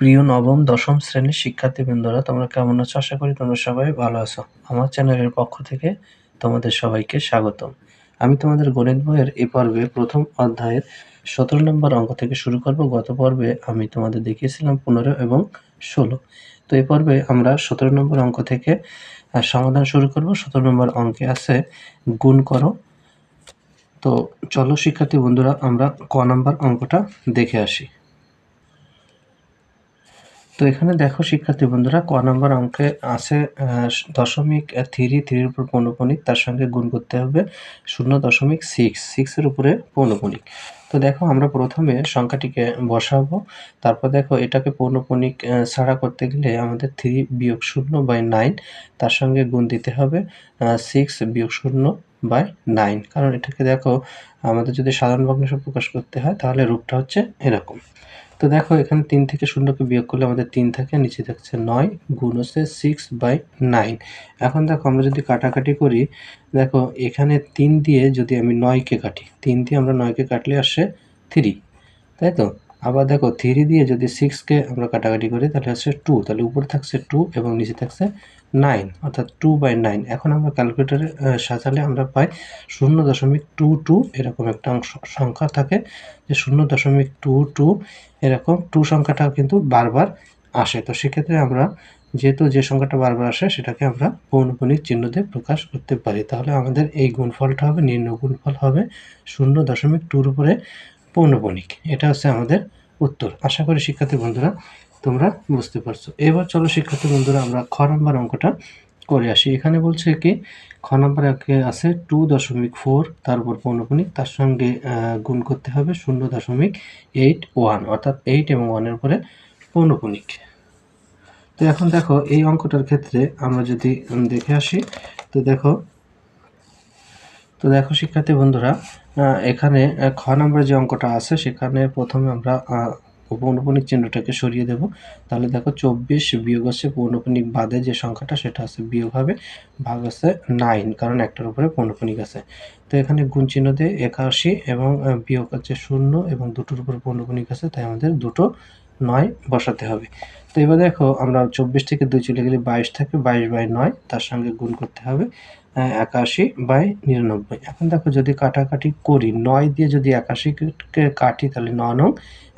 প্রিয় নবম, দশম শ্রেণির শিক্ষার্থীবৃন্দরা, তোমরা কেমন আছো? আশা করি তোমরা সবাই ভালো আছো। আমার চ্যানেলের পক্ষ থেকে তোমাদের সবাইকে স্বাগতম। আমি তোমাদের গণিত বইয়ের এই পর্বে প্রথম অধ্যায়ের সতেরো নম্বর অঙ্ক থেকে শুরু করব। গত পর্বে আমি তোমাদের দেখিয়েছিলাম পনেরো এবং ষোলো। তো এই পর্বে আমরা সতেরো নম্বর অঙ্ক থেকে সমাধান শুরু করব। সতেরো নম্বর অঙ্কে আছে গুণ করো। তো চলো শিক্ষার্থী বন্ধুরা, আমরা ক নাম্বার অঙ্কটা দেখে আসি। তো এখানে দেখো, শিক্ষার্থী বন্ধুরা, ক নম্বর অঙ্কে আছে দশমিক থ্রি, থ্রির উপর পৌনপণিক তার সঙ্গে গুণ করতে হবে শূন্য দশমিক সিক্স সিক্সের উপরে পৌনপণিক তো দেখো, আমরা প্রথমে সংখ্যাটিকে বসাবো, তারপর দেখো, এটাকে পৌনপণিক ছাড়া করতে গেলে আমাদের থ্রি বিয়োগ শূন্য বাই নাইন তার সঙ্গে গুণ দিতে হবে সিক্স বিয়োগ শূন্য বাই নাইন কারণ এটাকে দেখো, আমাদের যদি সাধারণ ভগ্নাংশ প্রকাশ করতে হয়, তাহলে রূপটা হচ্ছে এরকম। তো দেখো, এখানে তিন থেকে শূন্যকে বিয়োগ করলে আমাদের তিন থাকে, নিচে থাকছে নয়, গুণ হচ্ছে সিক্স বাই নাইন এখন দেখো, আমরা যদি কাটাকাটি করি, দেখো, এখানে তিন দিয়ে যদি আমি নয়কে কাটি, তিন দিয়ে আমরা নয়কে কাটলে আসে থ্রি তাই তো? আবার দেখো থ্রি দিয়ে যদি সিক্সকে আমরা কাটাকাটি করি, তাহলে হচ্ছে টু তাহলে উপরে থাকছে টু এবং নিচে থাকছে নাইন, অর্থাৎ টু বাই নাইন এখন আমরা ক্যালকুলেটারে সাজালে আমরা পাই শূন্য দশমিক টু টু এরকম একটা সংখ্যা থাকে। যে শূন্য দশমিক টু টু এরকম টু সংখ্যাটা কিন্তু বারবার আসে। তো সেক্ষেত্রে আমরা যেহেতু যে সংখ্যাটা বারবার আসে, সেটাকে আমরা পৌনপণিক চিহ্ন দিয়ে প্রকাশ করতে পারি। তাহলে আমাদের এই গুণফলটা হবে নিম্ন গুণফল হবে শূন্য দশমিক টুর উপরে পৌনপণিক এটা হচ্ছে আমাদের উত্তর। আশা করি শিক্ষার্থী বন্ধুরা তোমরা বুঝতে পারছ। এবার চলো শিক্ষার্থী বন্ধুরা, আমরা খ নম্বর অঙ্কটা করে আসি। এখানে বলছে কি, খ নম্বর একে আছে টু দশমিক ফোর তারপর পৌনপণিক তার সঙ্গে গুণ করতে হবে শূন্য দশমিক এইট ওয়ান, অর্থাৎ এইট এবং ওয়ানের উপরে পৌনপণিক তো এখন দেখো, এই অঙ্কটার ক্ষেত্রে আমরা যদি দেখে আসি, তো দেখো তো দেখো শিক্ষার্থী বন্ধুরা এখানে খ নম্বরে যে অঙ্কটা আছে, সেখানে প্রথমে আমরা আহ, পৌনপণিক চিহ্নটাকে সরিয়ে দেব। তাহলে দেখো চব্বিশ বিয়োগ আছে পৌনপনিক বাদে যে সংখ্যাটা সেটা আছে বিয়োগ হবে ভাগ আছে নাইন কারণ একটার উপরে পৌনপনিক আছে। তো এখানে গুণ চিহ্ন দিয়ে একাশি এবং বিয়োগ আছে শূন্য এবং দুটোর উপরে পৌনপনিক আছে তাই আমাদের দুটো নয় বসাতে হবে। তো এবার দেখো আমরা চব্বিশ থেকে দুই চলে গেলে বাইশ থাকে, বাইশ বাই নয়, তার সঙ্গে গুণ করতে হবে একাশি বাই নিরানব্বই। এখন দেখো যদি কাটাকাটি করি, নয় দিয়ে যদি একাশিকে কাটি, তাহলে ন নং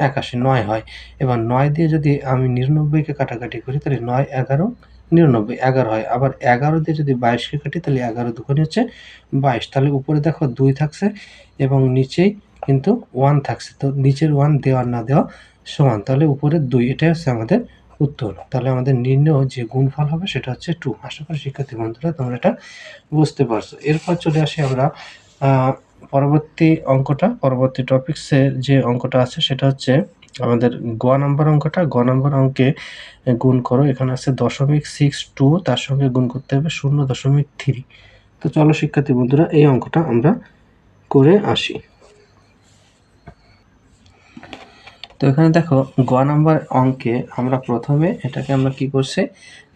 একাশি নয় হয়। এবার নয় দিয়ে যদি আমি নিরানব্বইকে কাটাকাটি করি, তাহলে নয় এগারো নিরানব্বই, এগারো হয়। আবার এগারো দিয়ে যদি বাইশকে কাটি, তাহলে এগারো দুগুণে হচ্ছে বাইশ। তাহলে উপরে দেখো দুই থাকছে এবং নিচেই কিন্তু ওয়ান থাকছে। তো নিচের ওয়ান দেওয়া না দেওয়া সমান, তাহলে উপরে দুই এটাই হচ্ছে আমাদের উত্তর। তাহলে আমাদের নির্ণয় যে গুণফল হবে সেটা হচ্ছে টু আশা করি শিক্ষার্থী বন্ধুরা তোমরা এটা বুঝতে পারছ। এরপর চলে আসি আমরা পরবর্তী অঙ্কটা, পরবর্তী টপিক্সের যে অঙ্কটা আছে সেটা হচ্ছে আমাদের গ নাম্বার অঙ্কটা। গ নাম্বার অঙ্কে গুণ করো, এখানে আছে দশমিক সিক্স টু তার সঙ্গে গুণ করতে হবে শূন্য দশমিক থ্রি তো চলো শিক্ষার্থী বন্ধুরা, এই অঙ্কটা আমরা করে আসি। তো এখানে দেখো, গ নাম্বার অঙ্কে আমরা প্রথমে এটাকে আমরা কি করছি?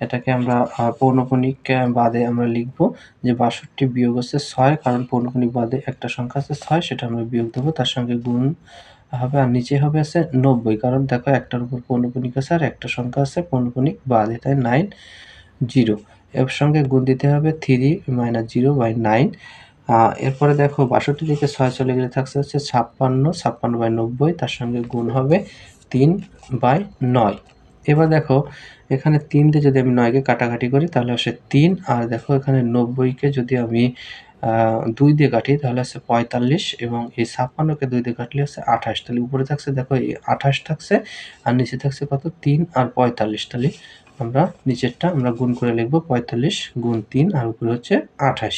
এটাকে আমরা পৌনপুণিক বাদে আমরা লিখব যে বাষট্টি বিয়োগ হচ্ছে ছয়, কারণ পৌনপুণিক বাদে একটা সংখ্যা আছে ছয়, সেটা আমরা বিয়োগ দেবো, তার সঙ্গে গুণ হবে আর নিচে হবে আছে নব্বই, কারণ দেখো একটার উপর পৌনপুণিক আছে আর একটা সংখ্যা আছে পৌনপুণিক বাদে, তাই নাইন জিরো এর সঙ্গে গুণ দিতে হবে three minus zero by nine এরপরে দেখো বাষট্টি থেকে ছয় চলে গেলে থাকছে হচ্ছে ছাপ্পান্ন ছাপ্পান্ন বাই নব্বই, তার সঙ্গে গুণ হবে তিন বাই নয়। এবার দেখো এখানে তিন দিয়ে যদি আমি নয়কে কাটাকাটি করি, তাহলে আসে তিন, আর দেখো এখানে নব্বইকে যদি আমি দুই দিয়ে কাটি, তাহলে আছে পঁয়তাল্লিশ, এবং এই ছাপ্পান্নকে দুই দিয়ে কাটলে আছে আঠাশ। তাহলে উপরে থাকছে দেখো এই আঠাশ থাকছে, আর নিচে থাকছে কত? তিন আর পঁয়তাল্লিশ। তাহলে আমরা নিচেরটা আমরা গুণ করে লিখব, পঁয়তাল্লিশ গুণ তিন, আর উপরে হচ্ছে আঠাশ।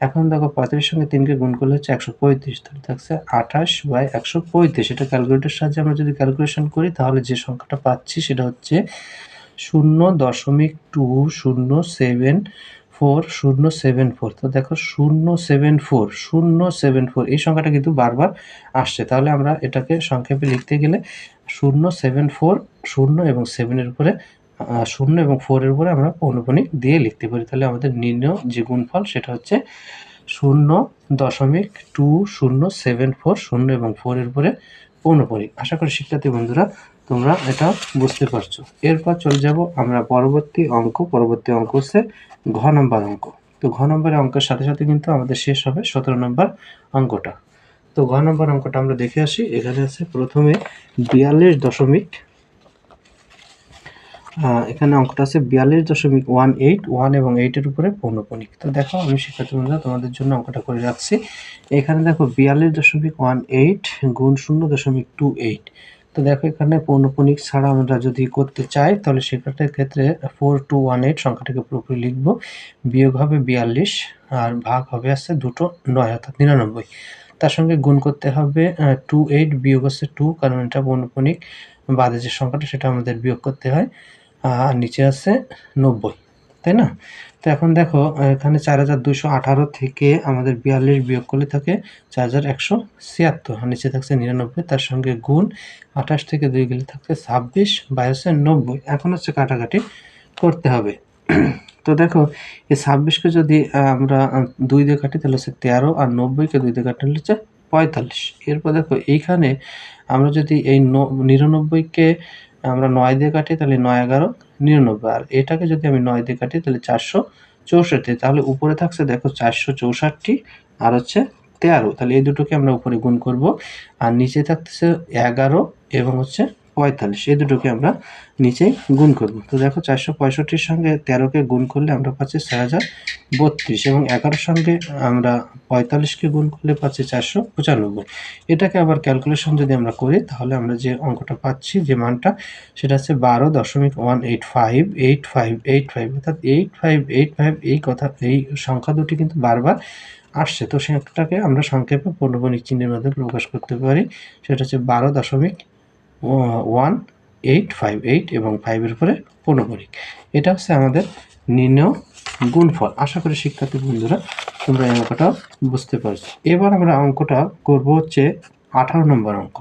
এখন দেখো পঁয়তাল্লিশ সঙ্গে তিনকে গুণ করলে হচ্ছে একশো পঁয়ত্রিশ, তাহলে থাকছে আঠাশ বাই একশো পঁয়ত্রিশ। এটা ক্যালকুলেটর সাহায্যে আমরা যদি ক্যালকুলেশন করি, তাহলে যে সংখ্যাটা পাচ্ছি সেটা হচ্ছে শূন্য দশমিক টু শূন্য সেভেন ফোর, শূন্য সেভেন ফোর। তো দেখো শূন্য সেভেন ফোর, শূন্য সেভেন ফোর, এই সংখ্যাটা কিন্তু বারবার আসছে। তাহলে আমরা এটাকে সংক্ষেপে লিখতে গেলে শূন্য সেভেন ফোর, শূন্য এবং সেভেনের উপরে শূন্য এবং ফোরের উপরে আমরা পৌনপণিক দিয়ে লিখতে পারি। তাহলে আমাদের নির্ণয় যে গুণফল সেটা হচ্ছে শূন্য দশমিক টু শূন্য সেভেন ফোর শূন্য এবং ফোরের উপরে পৌনপণিক আশা করি শিক্ষার্থী বন্ধুরা, তোমরা এটা বুঝতে পারছ। এরপর চলে যাব আমরা পরবর্তী অঙ্ক পরবর্তী অঙ্ক হচ্ছে ঘ নম্বর অঙ্ক। তো ঘ নম্বরের অঙ্কের সাথে সাথে কিন্তু আমাদের শেষ হবে সতেরো নম্বর অঙ্কটা। তো ঘ নম্বর অঙ্কটা আমরা দেখে আসি। এখানে আছে প্রথমে বিয়াল্লিশ দশমিক এখানে অঙ্কটা আছে বিয়াল্লিশ দশমিক ওয়ান এইট, ওয়ান এবং এইটের উপরে পৌনপণিক তো দেখো, আমি শিক্ষার্থী বন্ধুরা, তোমাদের জন্য অঙ্কটা করে রাখছি। এখানে দেখো বিয়াল্লিশ দশমিক ওয়ান এইট গুণ শূন্য দশমিক টু এইট। তো দেখো, এখানে পৌনপণিক ছাড়া আমরা যদি করতে চাই, তাহলে সেক্ষেত্রে ক্ষেত্রে ফোর টু ওয়ান এইট সংখ্যাটাকে পুরোপুরি লিখব। বিয়োগ হবে বিয়াল্লিশ, আর ভাগ হবে আছে দুটো নয়, অর্থাৎ নিরানব্বই। তার সঙ্গে গুণ করতে হবে টু এইট বিয়োগ হচ্ছে টু কারণ এটা পৌনপণিক বাদে যে সংখ্যাটা, সেটা আমাদের বিয়োগ করতে হয়। আর নিচে আছে নব্বই, তাই না? তো এখন দেখো, এখানে চার হাজার দুশো আঠারো থেকে আমাদের বিয়াল্লিশ বিয়োগ করলে থাকে চার হাজার একশো ছিয়াত্তর নিচে থাকছে নিরানব্বই, তার সঙ্গে গুণ আঠাশ থেকে দুই গেলে থাকছে ছাব্বিশ বাই হচ্ছে নব্বই। এখন হচ্ছে কাটাকাটি করতে হবে। তো দেখো, এই ছাব্বিশকে যদি আমরা দুই দিয়ে কাটি, তাহলে হচ্ছে তেরো, আর নব্বইকে দুই দিয়ে কাটলে হচ্ছে পঁয়তাল্লিশ। এরপর দেখো, এইখানে আমরা যদি এই নিরানব্বইকে আমরা নয় দিয়ে কাটি, তাহলে নয় এগারো, নিরানব্বই। আর এটাকে যদি আমি নয় দিয়ে কাটি, তাহলে চারশো চৌষট্টি। তাহলে উপরে থাকছে, দেখো, চারশো চৌষট্টি আর হচ্ছে তেরো। তাহলে এই দুটোকে আমরা উপরে গুণ করব। আর নিচে থাকতেছে এগারো এবং হচ্ছে পঁয়তাল্লিশ। এই দুটোকে আমরা নিচে গুণ করব। তো দেখো চারশো পঁয়ষট্টির সঙ্গে তেরোকে গুণ করলে আমরা পাচ্ছি ছয় হাজার বত্রিশ এবং এগারোর সঙ্গে আমরা পঁয়তাল্লিশকে গুণ করলে পাচ্ছি চারশো পঁচানব্বই। এটাকে আবার ক্যালকুলেশন যদি আমরা করি, তাহলে আমরা যে অঙ্কটা পাচ্ছি, যে মানটা, সেটা হচ্ছে বারো দশমিক one eight five eight five eight five. অর্থাৎ এইট ফাইভ এইট ফাইভ এই কথা, এই সংখ্যা দুটি কিন্তু বারবার আসছে। তো সেটাকে আমরা সংক্ষেপে পূর্ণবণিক চিহ্নের মাধ্যমে প্রকাশ করতে পারি। সেটা হচ্ছে বারো দশমিক ওয়ান এইট ফাইভ এইট এবং ফাইভের উপরে পূর্ণবণিক এটা হচ্ছে আমাদের নির্ণয় গুণফল। আশা করি শিক্ষার্থী বন্ধুরা, তোমরা এই অঙ্কটা বুঝতে পারছ। এবার আমরা অঙ্কটা করব হচ্ছে আঠারো নম্বর অঙ্ক।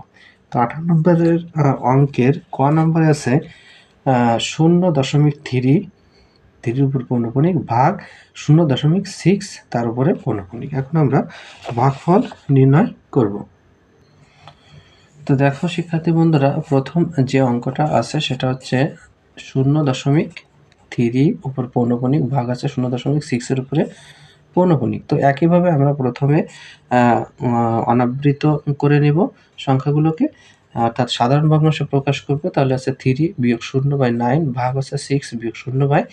তো আঠারো নম্বরের অঙ্কের ক নম্বরে আছে শূন্য দশমিক থ্রি, থ্রির উপর পৌনপণিক ভাগ শূন্য দশমিক সিক্স তার উপরে পৌনপণিক এখন আমরা ভাগফল নির্ণয় করব। তো দেখো, শিক্ষার্থী বন্ধুরা, প্রথম যে অঙ্কটা আছে সেটা হচ্ছে শূন্য দশমিক থ্রি উপর পৌনপণিক ভাগ আছে শূন্য দশমিক সিক্সের উপরে পৌনপণিক তো একইভাবে আমরা প্রথমে অনাবৃত করে নেব সংখ্যাগুলোকে। অর্থাৎ সাধারণ ভগ্নাংশে প্রকাশ করব, তাহলে আছে থ্রি বিয়োগ শূন্য বাই নাইন, ভাগ হচ্ছে সিক্স বিয়োগ শূন্য বাই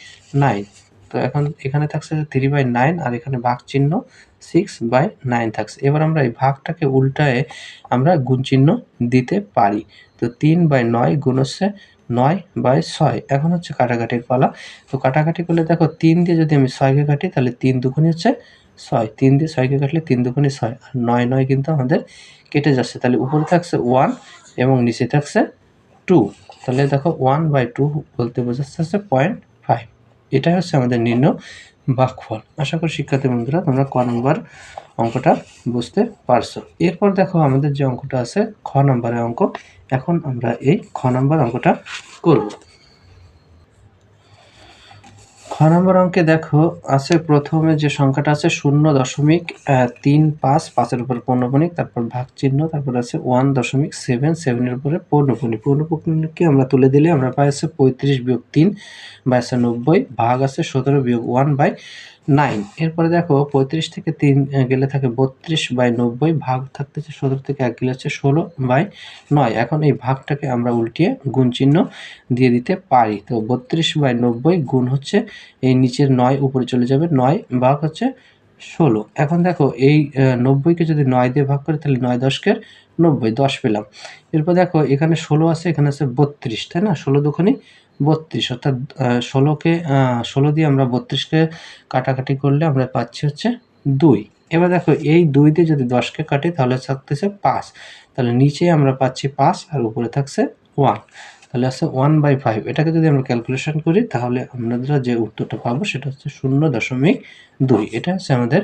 নাইন। তো এখন এখানে থাকছে থ্রি বাই নাইন আর এখানে ভাগ চিহ্ন সিক্স বাই নাইন থাকছে। এবার আমরা এই ভাগটাকে উল্টায়ে আমরা গুণ চিহ্ন দিতে পারি। তো তিন বাই নয় গুণ হচ্ছে নয় বাই ছয়। এখন হচ্ছে কাটাকাটির পালা। তো কাটাকাটি করলে দেখো তিন দিয়ে যদি আমি ছয়কে কাটি, তাহলে তিন দুগুণই হচ্ছে ছয়। তিন দিয়ে ছয়কে কাটলে তিন দুগুণই ছয়। আর নয় নয় কিন্তু আমাদের কেটে যাচ্ছে। তাহলে উপরে থাকছে ওয়ান এবং নিচে থাকছে টু তাহলে দেখো ওয়ান বাই টু বলতে বোঝাচ্ছে পয়েন্ট এটাই হচ্ছে আমাদের নিম্ন বাকফল আশা করি শিক্ষার্থী বন্ধুরা, তোমরা ক নম্বর অঙ্কটা বুঝতে পারছ। এরপর দেখো আমাদের যে অঙ্কটা আছে, খ নম্বরের অঙ্ক। এখন আমরা এই খ নম্বর অঙ্কটা করব। খ নম্বর অঙ্কে দেখো, আছে প্রথমে যে সংখ্যাটা আছে শূন্য দশমিক তিন পাঁচ, পাঁচের উপরে পৌনপণিক তারপর ভাগ চিহ্ন, তারপর আছে ওয়ান দশমিক সেভেন, সেভেনের উপরে পৌনপণিক পৌনপণিককে আমরা তুলে দিলে আমরা পাই আছে পঁয়ত্রিশ বিয়োগ তিন, বাই আছে নব্বই, ভাগ আছে সতেরো বিয়োগ ওয়ান বাই নাইন। এরপরে দেখো, পঁয়ত্রিশ থেকে তিন গেলে থাকে বত্রিশ বাই নব্বই, ভাগ থাকতেছে সতেরো থেকে এক, গেলে হচ্ছে ষোলো বাই নয়। এখন এই ভাগটাকে আমরা উল্টিয়ে গুণ চিহ্ন দিয়ে দিতে পারি। তো বত্রিশ বাই নব্বই গুণ হচ্ছে এই নিচের নয়, উপরে চলে যাবে নয়, ভাগ হচ্ছে ষোলো। এখন দেখো, এই নব্বইকে যদি নয় দিয়ে ভাগ করি, তাহলে নয় দশকের নব্বই, দশ পেলাম। এরপর দেখো, এখানে ষোলো আছে, এখানে আছে বত্রিশ, তাই না? ষোলো দুখানি বত্রিশ, অর্থাৎ ষোলোকে ষোলো দিয়ে আমরা বত্রিশকে কাটাকাটি করলে আমরা পাচ্ছি হচ্ছে দুই। এবার দেখো, এই দুই দিয়ে যদি দশকে কাটি, তাহলে থাকতেছে পাঁচ। তাহলে নিচে আমরা পাচ্ছি পাঁচ আর উপরে থাকছে ওয়ান। তাহলে আছে ওয়ান বাই ফাইভ। এটাকে যদি আমরা ক্যালকুলেশন করি, তাহলে আমরা যে উত্তরটা পাবো, সেটা হচ্ছে শূন্য দশমিক দুই। এটা হচ্ছে আমাদের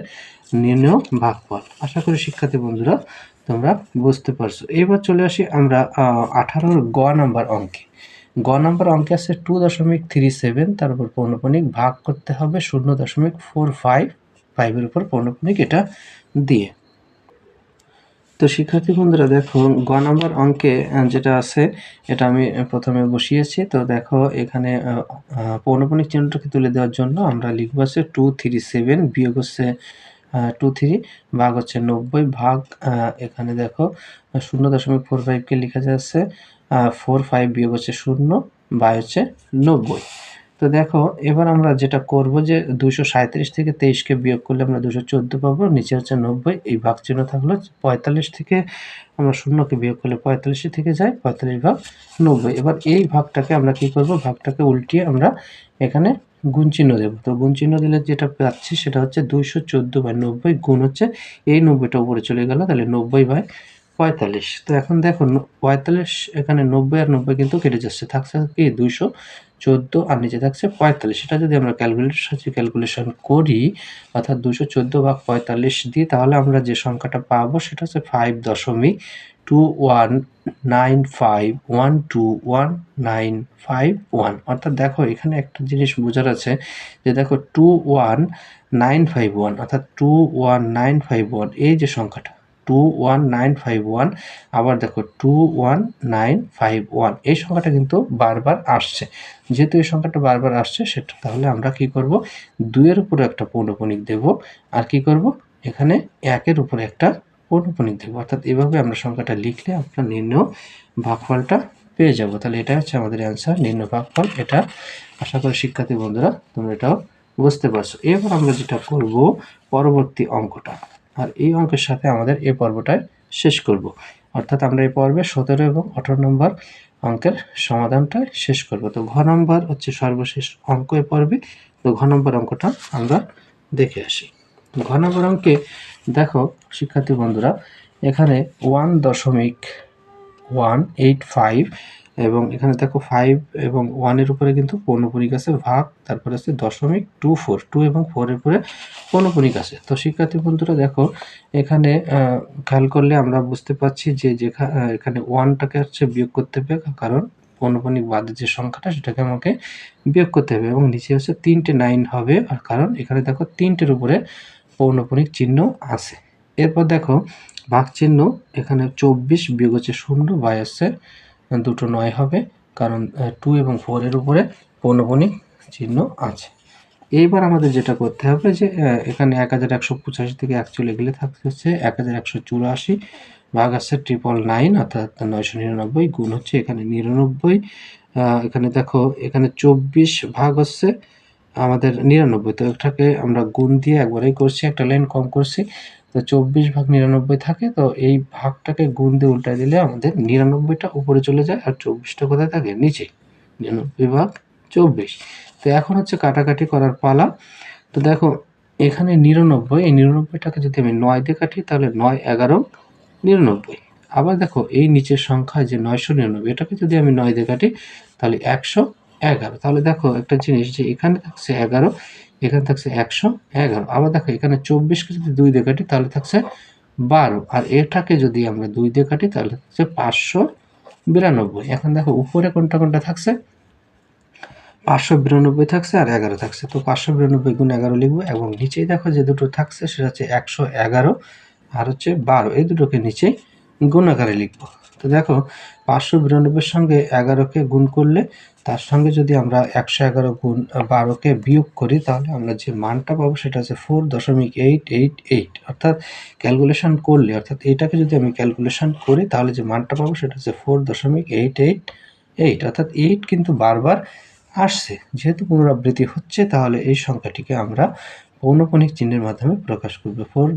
নির্ণয় ভাগফল। আশা করি শিক্ষার্থী বন্ধুরা, তোমরা বুঝতে পারছ। এবার চলে আসি আমরা আঠারোর গ নাম্বার অঙ্কে। গ নাম্বার অঙ্কে আছে টু দশমিক থ্রি সেভেন তার উপর পৌনপণিক ভাগ করতে হবে শূন্য দশমিক ফোর ফাইভ ফাইভের উপর পৌনপণিক এটা দিয়ে। তো শিক্ষার্থী বন্ধুরা, দেখো, গ নম্বর অঙ্কে যেটা আছে, এটা আমি প্রথমে বসিয়েছি। তো দেখো, এখানে পৌনপুনিক চিহ্নটাকে তুলে দেওয়ার জন্য আমরা লিখব আছে টু থ্রি সেভেন বিয়োগ হচ্ছে টু থ্রি ভাগ হচ্ছে নব্বই ভাগ এখানে দেখো, শূন্য দশমিক ফোর ফাইভকে লেখা যাচ্ছে ফোর ফাইভ বিয়োগ হচ্ছে শূন্য, বাই হচ্ছে নব্বই। তো দেখো, এবার আমরা যেটা করব যে দুশো সাঁত্রিশ থেকে তেইশকে বিয়োগ করলে আমরা দুশো চোদ্দ পাবো, নিচে হচ্ছে নব্বই, এই ভাগ চিহ্ন থাকল পঁয়তাল্লিশ থেকে, আমরা শূন্যকে বিয়োগ করলে পঁয়তাল্লিশে থেকে যায়, পঁয়তাল্লিশ ভাগ নব্বই। এবার এই ভাগটাকে আমরা কি করব? ভাগটাকে উল্টিয়ে আমরা এখানে গুণ চিহ্ন দেবো। তো গুণ চিহ্ন দিলে যেটা পাচ্ছি সেটা হচ্ছে দুইশো চোদ্দ বাই নব্বই গুণ হচ্ছে এই নব্বইটা উপরে চলে গেল, তাহলে নব্বই বাই পঁয়তাল্লিশ। তো এখন দেখো পঁয়তাল্লিশ, এখানে নব্বই আর নব্বই কিন্তু কেটে যাচ্ছে। থাকছে কি? দুইশো চোদ্দ আর নিচে থাকছে পঁয়তাল্লিশ। এটা যদি আমরা ক্যালকুলেটর সাথে ক্যালকুলেশন করি, অর্থাৎ দুশো চোদ্দ ভাগ পঁয়তাল্লিশ দিই তাহলে আমরা যে সংখ্যাটা পাবো, সেটা হচ্ছে ফাইভ দশমিক two one nine five one two one nine five one অর্থাৎ দেখো, এখানে একটা জিনিস বোঝার আছে যে দেখো two one nine five one অর্থাৎ two one nine five one এই যে সংখ্যাটা two one nine five one আবার দেখো two one nine five one এই সংখ্যাটা কিন্তু বারবার আসছে। যেহেতু এই সংখ্যাটা বারবার আসছে, সেটা তাহলে আমরা কি করব? দুইয়ের উপরে একটা পৌনপুনিক দেব। আর কি করব? এখানে একের উপরে একটা পৌনপুনিক দেব। অর্থাৎ এভাবে আমরা সংখ্যাটা লিখলে আমরা নির্ণয় ভাগফলটা পেয়ে যাব। তাহলে এটা হচ্ছে আমাদের অ্যান্সার নির্ণয় ভাগফল। এটা আশা করি শিক্ষার্থী বন্ধুরা তোমরা এটাও বুঝতে পারছ। এবার আমরা যেটা করব, পরবর্তী অঙ্কটা। আর এই অঙ্কের সাথে আমাদের এই পর্বটায় শেষ করব। অর্থাৎ আমরা এই পর্বে সতেরো এবং আঠারো নম্বর অঙ্কের সমাধানটা শেষ করব। তো ঘ নম্বর হচ্ছে সর্বশেষ অঙ্ক এ পর্বে। তো ঘ নম্বর অঙ্কটা আমরা দেখে আসি। ঘ নম্বর অঙ্কে দেখো, শিক্ষার্থী বন্ধুরা, এখানে ওয়ান দশমিক ওয়ান এইট ফাইভ এবং এখানে দেখো ফাইভ এবং ওয়ানের উপরে কিন্তু পৌনপুরিক আছে, ভাগ, তারপরে আছে দশমিক টু ফোর টু এবং ফোরের উপরে পৌনপুরিক আছে। তো শিক্ষার্থী বন্ধুরা দেখো, এখানে খেয়াল করলে আমরা বুঝতে পারছি যে যেখানে এখানে ওয়ানটাকে হচ্ছে বিয়োগ করতে হবে, কারণ পৌনপুনিক বাদের যে সংখ্যাটা, সেটাকে আমাকে বিয়োগ করতে হবে এবং নিচে হচ্ছে তিনটে নাইন হবে, আর কারণ এখানে দেখো তিনটের উপরে পৌনপুনিক চিহ্ন আছে। এরপর দেখো ভাগ চিহ্ন এখানে চব্বিশ বিয়োগ হচ্ছে শূন্য বাই আসছে দুটো নয় হবে, কারণ টু এবং ফোরের উপরে পৌনপুনিক চিহ্ন আছে। এইবার আমাদের যেটা করতে হবে যে এখানে এক হাজার একশো পঁচাশি থেকে এক চলে গেলে থাকতে হচ্ছে, এক হাজার একশো চুরাশি ভাগ আছে ট্রিপল নাইন অর্থাৎ নয়শো নিরানব্বই গুণ হচ্ছে এখানে নিরানব্বই। এখানে দেখো, এখানে চব্বিশ ভাগ হচ্ছে আমাদের নিরানব্বই, তো এটাকে আমরা গুণ দিয়ে একবারেই করছি, একটা লাইন কম করছি। তো চব্বিশ ভাগ নিরানব্বই থাকে, তো এই ভাগটাকে গুণ দিয়ে উল্টায় দিলে আমাদের নিরানব্বইটা উপরে চলে যায় আর চব্বিশটা কোথায় থাকে? নিচে। নিরানব্বই ভাগ চব্বিশ। তো এখন হচ্ছে কাটাকাটি করার পালা। তো দেখো, এখানে নিরানব্বই, এই নিরানব্বইটাকে যদি আমি নয় দিয়ে কাটি, তাহলে নয় এগারো নিরানব্বই। আবার দেখো, এই নিচের সংখ্যা যে নয়শো নিরানব্বই, এটাকে যদি আমি নয় দিয়ে কাটি, তাহলে একশো এগারো। তাহলে দেখো একটা জিনিস যে এখানে থাকছে এগারো এখানে থাকছে একশো, এগারো। আবার দেখো, এখানে চব্বিশকে যদি দুই দিয়ে কাটি, তাহলে থাকছে বারো। আর এটাকে যদি আমরা দুই দিয়ে কাটি, তাহলে থাকছে পাঁচশো বিরানব্বই। এখন দেখো, উপরে কোনটা কোনটা থাকছে? পাঁচশো বিরানব্বই থাকছে আর এগারো থাকছে। তো পাঁচশো বিরানব্বই গুণ এগারো লিখব এবং নিচেই দেখো যে দুটো থাকছে, সেটা হচ্ছে একশো এগারো আর হচ্ছে বারো। এই দুটোকে নিচেই গুণ আকারে লিখব। তো দেখো, পাঁচশো বিরানব্বইয়ের সঙ্গে এগারোকে গুণ করলে তার সঙ্গে যদি আমরা একশো এগারো গুণ বারোকে বিয়োগ করি, তাহলে আমরা যে মানটা পাবো সেটা হচ্ছে ফোর দশমিক এইট এইট এইট অর্থাৎ ক্যালকুলেশন করলে, অর্থাৎ এটাকে যদি আমি ক্যালকুলেশন করি, তাহলে যে মানটা পাবো সেটা হচ্ছে ফোর দশমিক এইট এইট এইট অর্থাৎ এইট কিন্তু বারবার আসছে। যেহেতু পুনরাবৃত্তি হচ্ছে, তাহলে এই সংখ্যাটিকে আমরা পৌনপণিক চিহ্নের মাধ্যমে প্রকাশ করব। ফোর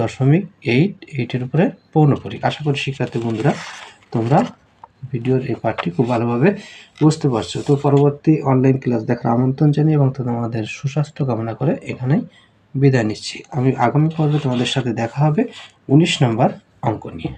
দশমিক এইট এইটের উপরে পৌনপণিক আশা করি শিক্ষার্থী বন্ধুরা, তোমরা ভিডিওর এই পার্টটি খুব ভালোভাবে বুঝতে পারছ। তো পরবর্তী অনলাইন ক্লাস দেখার আমন্ত্রণ জানিয়ে এবং তোমাদের সুস্বাস্থ্য কামনা করে এখানেই বিদায় নিচ্ছি। আমি আগামী পর্বে তোমাদের সাথে দেখা হবে উনিশ নম্বর অঙ্ক নিয়ে।